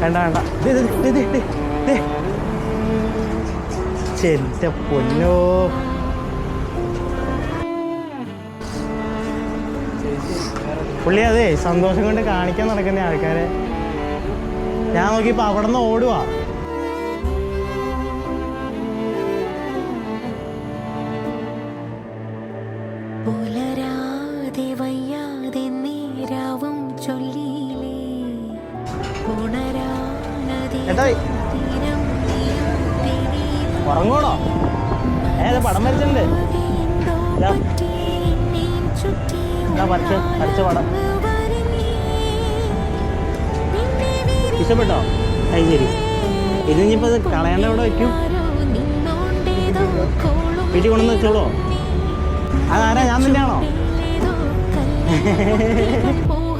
വേണ്ട വേണ്ട. എന്റെ പൊന്നോ. പുള്ളി അതെ സന്തോഷം കൊണ്ട് കാണിക്കാൻ നടക്കുന്ന ആൾക്കാരെ. ഞാൻ നോക്കിയപ്പോ അവിടെ നിന്ന് ഓടുവാ. പുലരാതെ വയ്യാതെ തീരം ഉറങ്ങണോ ഏത് പടം വരച്ചിട്ടുണ്ട് വരച്ച? വരച്ച പടം. ഇഷ്ടപ്പെട്ടോ? അത് ശരി. ഇത് ഇനിയിപ്പോ ഇത് ഇവിടെ കോളും വീട്ടിൽ കൊണ്ടുവന്ന് വെച്ചോളൂ? അതാരാ? ഞാൻ തന്നെയാണോ?